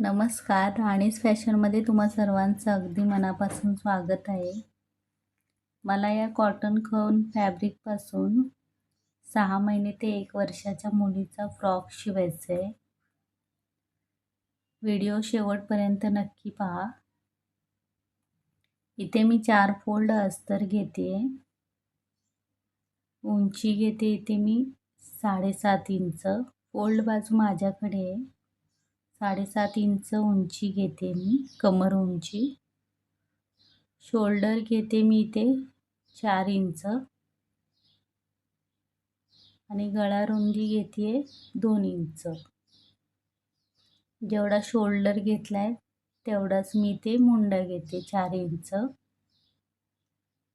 नमस्कार. राणीज फॅशनमध्ये तुम्हा सर्वांचं अगदी मनापासून स्वागत आहे. मला या कॉटन खन फॅब्रिकपासून सहा महिने ते एक वर्षाच्या मुलीचा फ्रॉक शिवायचा आहे व्हिडिओ शेवटपर्यंत नक्की पहा. इथे मी चार फोल्ड अस्तर घेते. उंची घेते इथे मी साडेसात इंच. फोल्ड बाजू माझ्याकडे आहे. साडेसात इंच उंची घेते मी कमर उंची. शोल्डर घेते मी इथे चार इंच. आणि गळा रुंदी घेते दोन इंच. जेवढा शोल्डर घेतला आहे तेवढाच मी ते मुंडा घेते चार इंच.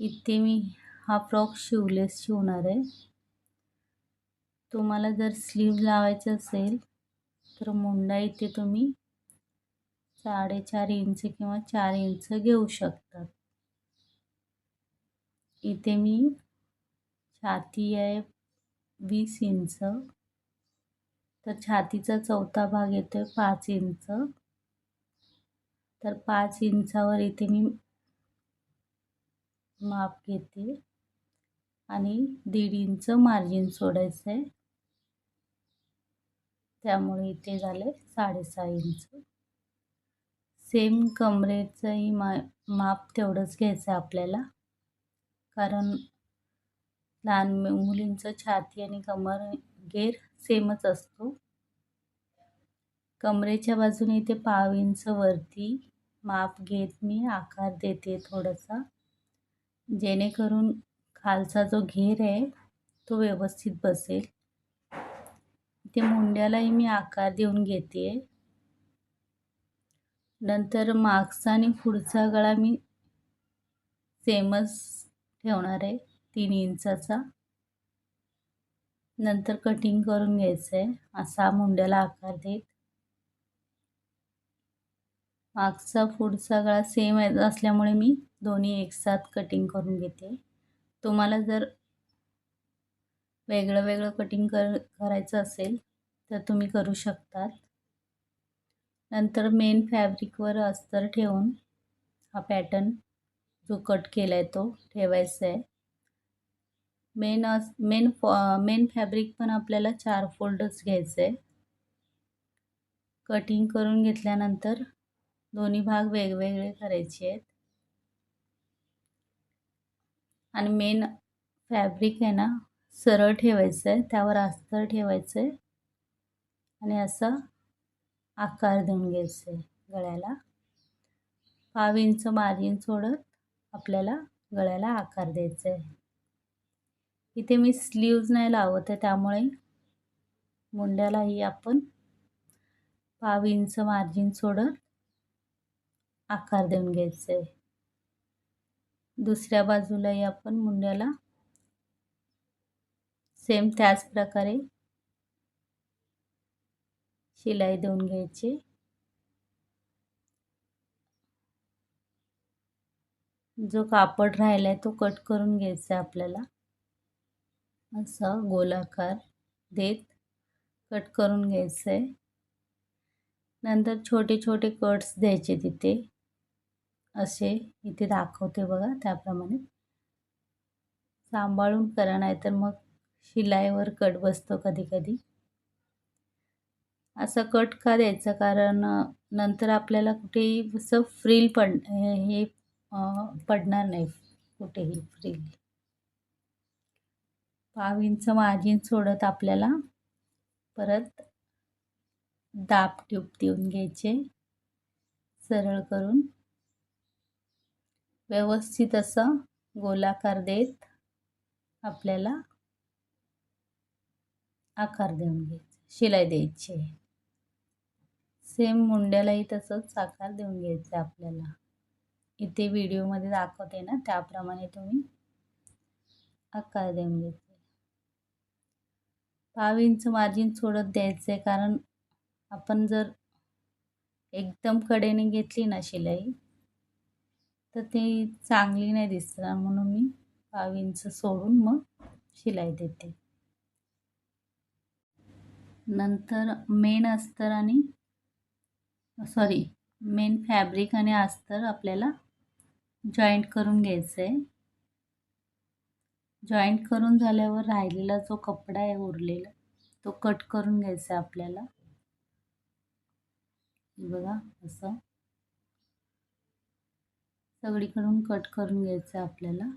इथे मी हा फ्रॉक शिवलेस शिवणार आहे. तुम्हाला जर स्लीव लावायचं असेल तर मुंडा इथे तुम्ही साडेचार इंच किंवा चार इंच घेऊ शकतात इथे मी छाती आहे वीस इंच. तर छातीचा चौथा भाग येतो आहे पाच इंच. तर पाच इंचावर इथे मी माप घेते आणि दीड इंच मार्जिन सोडायचं आहे त्यामुळे इथे झाले साडेसहा इंच. सेम कमरेचंही मा माप तेवढंच घ्यायचं आहे आपल्याला. कारण लहान मुलींचं छाती आणि कमर गेर सेमच असतो. कमरेच्या बाजूने इथे पाव इंच वरती माप घेत मी आकार देते थोडासा. जेणेकरून खालचा जो घेर आहे तो व्यवस्थित बसेल. इथे मुंड्यालाही मी आकार देऊन घेते. नंतर मागचा आणि पुढचा गळा मी सेमच ठेवणार आहे तीन इंचाचा. नंतर कटिंग करून घ्यायचं आहे असा मुंड्याला आकार देत. मागचा पुढचा गळा सेम असल्यामुळे मी दोन्ही एकसाथ कटिंग करून घेते. तुम्हाला जर वेगळं वेगळं कटिंग कर करायचं असेल तर तुम्ही करू शकतात. नंतर मेन फॅब्रिकवर अस्तर ठेवून हा पॅटर्न जो कट केला आहे तो ठेवायचा आहे main as main for main fabric पण आपल्याला चार फोल्डच घ्यायचं आहे कटिंग करून घेतल्यानंतर दोन्ही भाग वेगवेगळे करायचे आहेत. आणि मेन फॅब्रिक आहे ना सरळ ठेवायचं आहे त्यावर अस्तर ठेवायचं आहे आणि असा आकार देऊन घ्यायचं आहे गळ्याला. पाव इंच मार्जिन सोडत आपल्याला गळ्याला आकार द्यायचा आहे इथे मी स्लीव्ज नाही लावत आहे त्यामुळे मुंड्यालाही आपण पाव इंच मार्जिन सोडत आकार देऊन घ्यायचं आहे दुसऱ्या बाजूलाही आपण मुंड्याला सेम त्याच प्रकारे शिलाई देऊन घ्यायची. जो कापड राहिला आहे तो कट करून घ्यायचा आहे आपल्याला. असा गोलाकार देत कट करून घ्यायचं आहे. नंतर छोटे छोटे कट्स द्यायचे तिथे. असे इथे दाखवते बघा त्याप्रमाणे. सांभाळून करा नाही तर मग शिलाईवर कट बसतो कधी कधी असं कट का द्यायचं? कारण नंतर आपल्याला कुठेही असं फ्रील पड हे पडणार नाही कुठेही फ्रील. पाव इंच मार्जिन सोडत आपल्याला परत दाब ट्यूब देऊन घ्यायचे. सरळ करून. व्यवस्थित असं गोलाकार देत आपल्याला आकार देऊन घ्यायचा शिलाई द्यायची आहे. सेम मुंड्यालाही तसंच आकार देऊन घ्यायचं आहे आपल्याला. इथे व्हिडिओमध्ये दाखवते ना त्याप्रमाणे तुम्ही आकार देऊन घ्यायचे. पाव इंच मार्जिन सोडत द्यायचं आहे कारण आपण जर एकदम कडेने घेतली ना शिलाई तर ती चांगली नाही दिसणार म्हणून मी पाव इंच सोडून मग शिलाई देते. नंतर मेन अस्तर आणि सॉरी मेन फॅब्रिक आणि अस्तर आपल्याला जॉईंट करून घ्यायचं आहे जॉईंट करून झाल्यावर राहिलेला जो कपडा आहे उरलेला तो कट करून घ्यायचा आहे आपल्याला. बघा असं. सगळीकडून कट करून घ्यायचं आहे आपल्याला.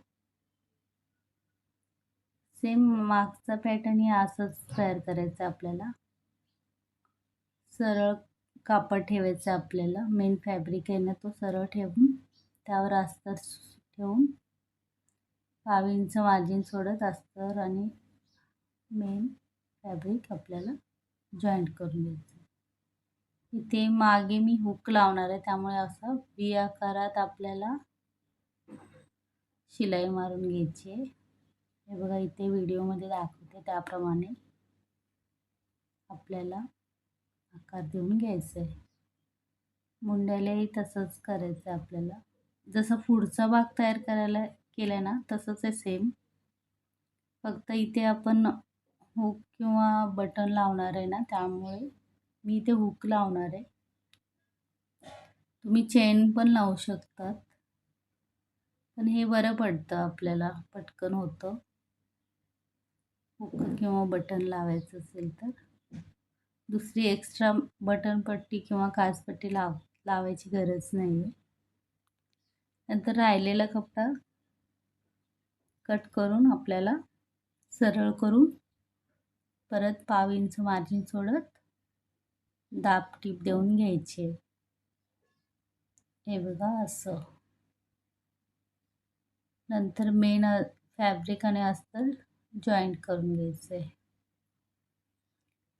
सेम मागचा पॅटर्न हे असंच तयार करायचं आपल्याला. सरळ कापड ठेवायचं आपल्याला. मेन फॅब्रिक आहे ना तो सरळ ठेवून त्यावर अस्तर ठेवून पाव इंच मार्जिन सोडत अस्तर आणि मेन फॅब्रिक आपल्याला जॉईंट करून द्यायचं इथे मागे मी हुक लावणार आहे त्यामुळे असं बी आकारात आपल्याला शिलाई मारून घ्यायची आहे. हे बघा इथे व्हिडिओमध्ये दाखवते त्याप्रमाणे. आपल्याला आकार देऊन घ्यायचं आहे. मुंड्यालाही तसंच करायचं आहे आपल्याला. जसं पुढचा भाग तयार करायला केला ना तसंच आहे सेम फक्त इथे आपण हुक किंवा बटन लावणार आहे ना त्यामुळे मी इथे हुक लावणार आहे. तुम्ही चेन पण लावू शकतात. पण हे बरं पडतं आपल्याला पटकन होतं. किंवा बटन लावायचं असेल तर. दुसरी एक्स्ट्रा बटन पट्टी किंवा काचपट्टी लाव लावायची गरज नाही आहे नंतर राहिलेला कपडा कट करून आपल्याला सरळ करून परत पाव इंच मार्जिन सोडत दाब टीप देऊन घ्यायचे. हे बघा असं. नंतर मेन फॅब्रिक आणि अस्तर जॉईंट करून घ्यायचं आहे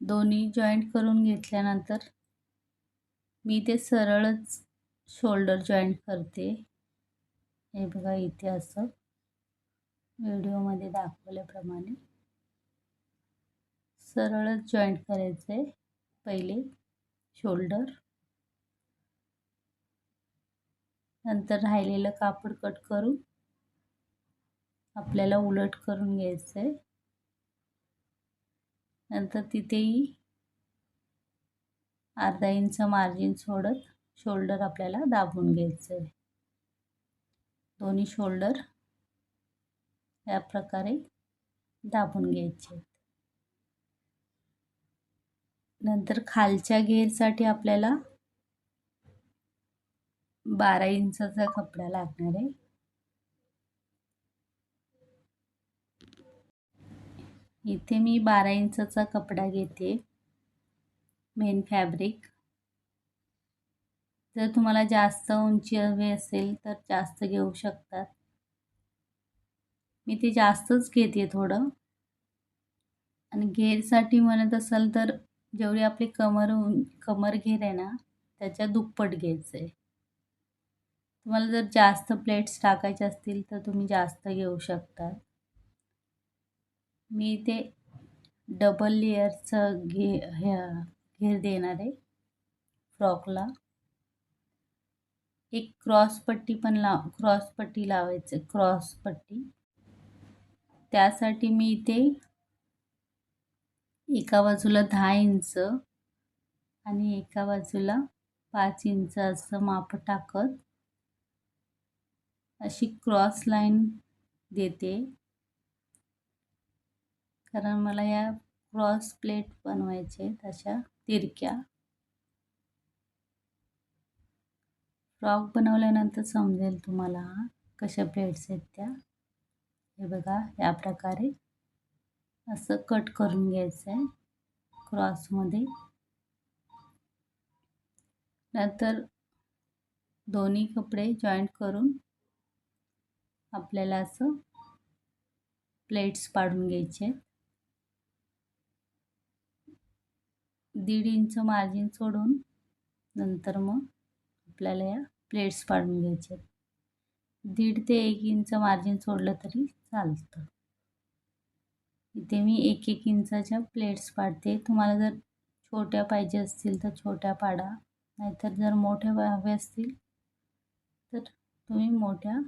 दोन्ही जॉईंट करून घेतल्यानंतर मी ते सरळच शोल्डर जॉईंट करते. हे बघा इथे असं. व्हिडिओमध्ये दाखवल्याप्रमाणे. सरळच जॉईंट करायचं आहे पहिले शोल्डर नंतर राहिलेलं कापड कट करून आपल्याला उलट करून घ्यायचं आहे नंतर तिथेही अर्धा इंच मार्जिन सोडत शोल्डर आपल्याला दाबून घ्यायचं आहे दोन्ही शोल्डर या प्रकारे दाबून घ्यायचे. नंतर खालच्या घेरसाठी आपल्याला बारा इंचाचा कपडा लागणार आहे. इथे मी बारा इंचाचा कपडा घेते. मेन फॅब्रिक जर तुम्हाला जास्त उंची हवी असेल तर जास्त घेऊ शकतात. मी ते जास्तच घेते थोडं. आणि घेरसाठी म्हणत असाल तर जेवढी आपली कमर कमर घेर आहे ना त्याच्या दुप्पट घ्यायचं आहे. तुम्हाला जर जास्त प्लेट्स टाकायचे असतील तर तुम्ही जास्त घेऊ शकता मी ते डबल लेअरचं घे ह्या घेर देणार आहे. फ्रॉकला एक क्रॉस पट्टी पण लाव क्रॉस पट्टी लावायचं क्रॉस पट्टी. त्यासाठी मी इथे एका बाजूला दहा इंच आणि एका बाजूला पाच इंच असं माप टाकत अशी क्रॉस लाईन देते. कारण मला या क्रॉस प्लेट बनवायचे तशा तिरक्या. फ्रॉक बनवल्यानंतर समजेल तुम्हाला कशा प्लेट्स आहेत त्या. हे बघा या प्रकारे असं कट करून घ्यायचं आहे क्रॉसमध्ये नंतर दोन्ही कपडे जॉईंट करून आपल्याला असं प्लेट्स पाडून घ्यायचे दीड इंच मार्जिन सोडून नंतर मग आपल्याला या प्लेट्स पाडून घ्यायचे दीड ते एक इंच मार्जिन सोडलं तरी चालतं. इथे मी एक एक इंचाच्या प्लेट्स पाडते. तुम्हाला जर छोट्या पाहिजे असतील तर छोट्या पाडा. नाहीतर जर मोठ्या हवे असतील तर तुम्ही मोठ्या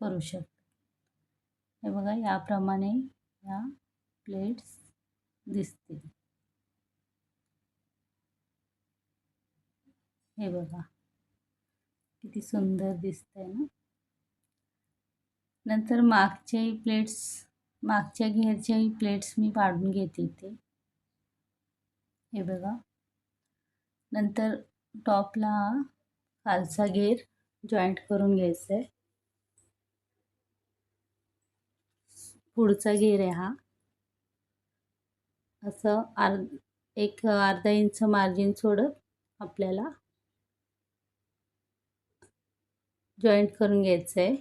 करू शकता. हे बघा याप्रमाणे या प्लेट्स दिसतील. हे बघा. किती सुंदर दिसतंय ना. नंतर मागच्याही प्लेट्स मागच्या घेरच्याही प्लेट्स मी पाडून घेते इथे. हे बघा. नंतर टॉपला खालचा घेर जॉईंट करून घ्यायचा आहे पुढचा घेर आहे हा. असं अर्ध एक अर्धा इंच मार्जिन सोडत आपल्याला जॉईंट करून घ्यायचं आहे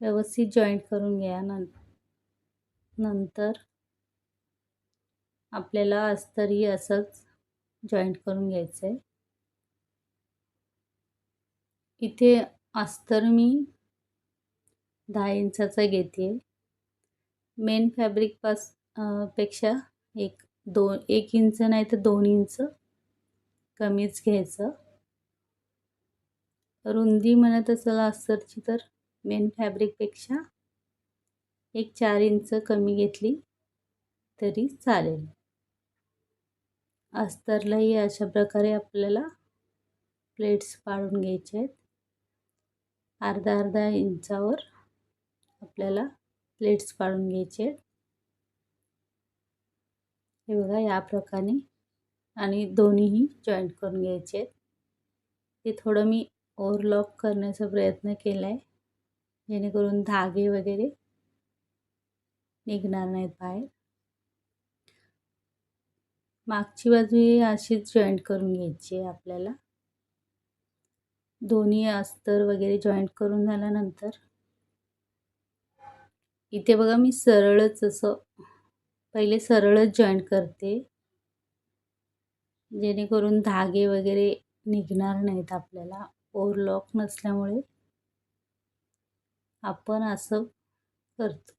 व्यवस्थित जॉईंट करून घ्या नंतर आपल्याला अस्तरही असंच जॉईंट करून घ्यायचं आहे इथे अस्तर मी दहा इंचाचा घेते. मेन फॅब्रिक पासपेक्षा एक दोन एक इंच नाही तर दोन इंच कमीच घ्यायचं. रुंदी म्हणत असेल अस्तरची तर मेन फॅब्रिकपेक्षा एक चार इंच कमी घेतली तरी चालेल. अस्तरलाही अशा प्रकारे आपल्याला प्लेट्स पाडून घ्यायचे आहेत. अर्धा अर्धा इंचावर आपल्याला प्लेट्स पाडून घ्यायचे आहेत. हे बघा या प्रकारे आणि दोन्हीही जॉईंट करून घ्यायचे आहेत. ते थोडं मी ओव्हरलॉक करण्याचा प्रयत्न केला आहे जेणेकरून धागे वगैरे निघणार नाहीत बाहेर. मागची बाजू ही अशीच जॉईंट करून घ्यायची आहे आपल्याला. दोन्ही अस्तर वगैरे जॉईंट करून झाल्यानंतर इथे बघा मी सरळच असं पहिले सरळच जॉईंट करते. जेणेकरून धागे वगैरे निघणार नाहीत आपल्याला. ओव्हरलॉक नसल्यामुळे आपण असं करतो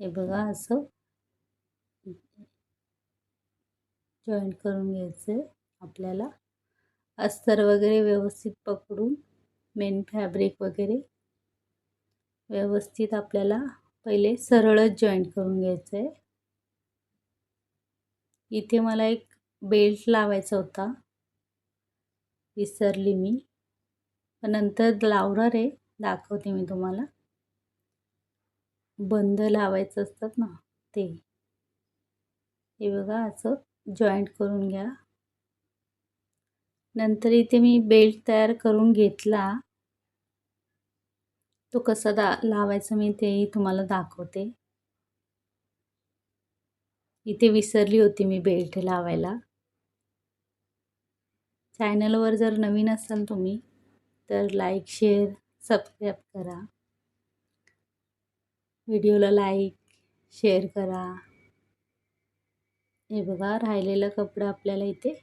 हे बघा असं जॉईंट करून घ्यायचं आपल्याला अस्तर वगैरे व्यवस्थित पकडून मेन फॅब्रिक वगैरे व्यवस्थित आपल्याला पहिले सरळच जॉईंट करून घ्यायचं आहे इथे मला एक बेल्ट लावायचा होता. विसरली मी. पण नंतर लावणार आहे दाखवते मी तुम्हाला. बंद लावायचं असतात ना ते. हे बघा असं जॉईंट करून घ्या. नंतर इथे मी बेल्ट तयार करून घेतला. तो कसा दा लावायचा मी तेही तुम्हाला दाखवते. इथे विसरली होती मी बेल्ट लावायला. चॅनलवर जर नवीन असाल तुम्ही तर लाईक शेअर सबस्क्राईब करा. व्हिडिओला लाईक शेअर करा. हे बघा राहिलेलं कपडं आपल्याला इथे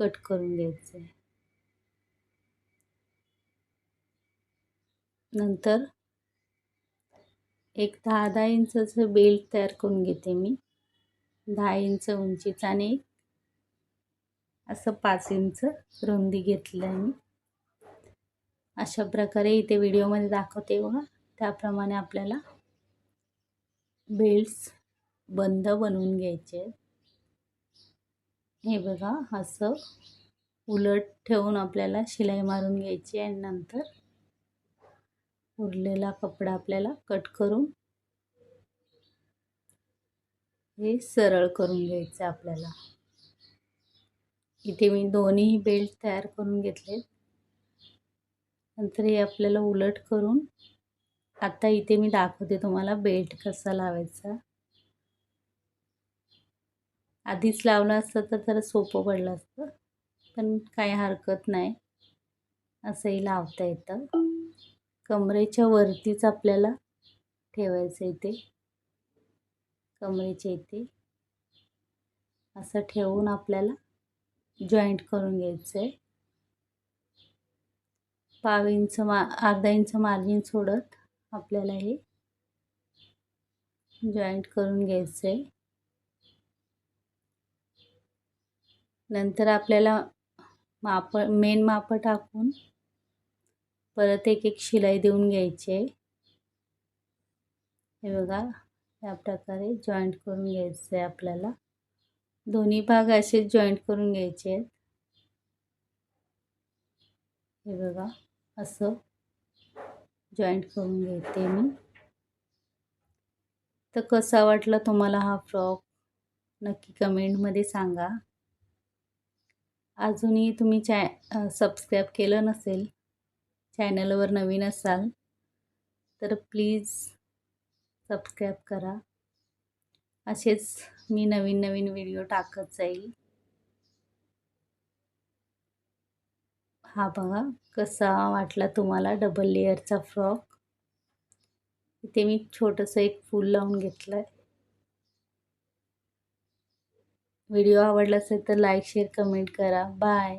कट करून घ्यायचं आहे नंतर एक दहा दहा इंचाचं बेल्ट तयार करून घेते मी. दहा इंच उंचीचा आणि असं पाच इंच रुंदी घेतलं आहे मी. अशा प्रकारे इथे व्हिडिओमध्ये दाखवते बघा. त्याप्रमाणे आपल्याला बेल्ट्स बंद बनवून घ्यायचे हे बघा असं उलट ठेवून आपल्याला शिलाई मारून घ्यायची आणि नंतर उरलेला कपडा आपल्याला कट करून हे सरळ करून घ्यायचं आपल्याला. इथे मी दोन्ही बेल्ट तयार करून घेतले. नंतर हे आपल्याला उलट करून आता इथे मी दाखवते तुम्हाला बेल्ट कसा लावायचा. आधीच लावलं असतं तर जरा सोपं पडलं असतं पण काही हरकत नाही. असंही लावता येतं. कमरेच्या वरतीच आपल्याला ठेवायचं इथे कमरेच्या इथे. असं ठेवून आपल्याला जॉईंट करून घ्यायचं आहे पाव इंच मा अर्धा इंच मार्जिन सोडत आपल्याला हे जॉईंट करून घ्यायचं आहे नंतर आपल्याला माप मेन माप टाकून परत एक एक शिलाई देऊन घ्यायची आहे हे बघा या प्रकारे जॉईंट करून घ्यायचं आहे आपल्याला. दोन्ही भाग असेच जॉईंट करून घ्यायचे आहेत. हे बघा असं जॉईंट करून घेते मी. तर कसा वाटला तुम्हाला हा फ्रॉक नक्की कमेंटमध्ये सांगा. अजूनही तुम्ही चॅ सबस्क्राईब केलं नसेल चॅनलवर नवीन असाल तर प्लीज सबस्क्राईब करा. असेच मी नवीन नवीन व्हिडिओ टाकत जाईल. हा बघा कसा वाटला तुम्हाला डबल लेअरचा फ्रॉक इथे मी छोटंसं एक फूल लावून घेतलं आहे व्हिडिओ आवडला असेल तर लाईक शेअर कमेंट करा. बाय